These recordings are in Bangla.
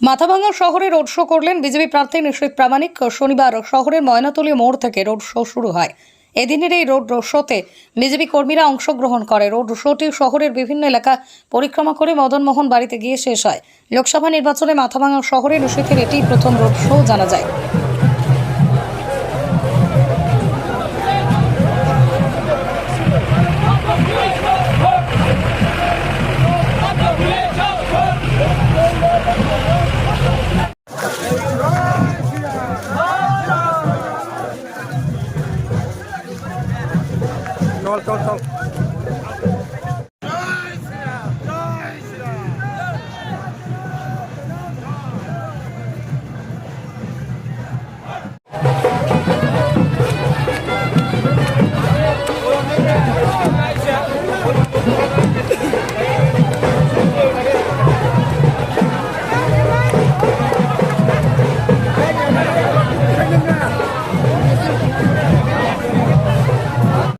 মাথাভাঙা শহরে রোড শো করলেন বিজেপি প্রার্থী নিশ্চিত প্রামাণিক। শনিবার শহরের ময়নাতলী মোড় থেকে রোড শো শুরু হয়। এদিনের এই রোড শোতে বিজেপি কর্মীরা অংশগ্রহণ করে। রোড শোটি শহরের বিভিন্ন এলাকা পরিক্রমা করে মদনমোহন বাড়িতে গিয়ে শেষ হয়। লোকসভা নির্বাচনে মাথাভাঙ্গা শহরে নিশ্চিতের এটি প্রথম রোড শো জানা যায়। চল চল চল।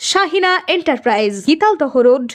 Shahina enterprise Gitaldaha road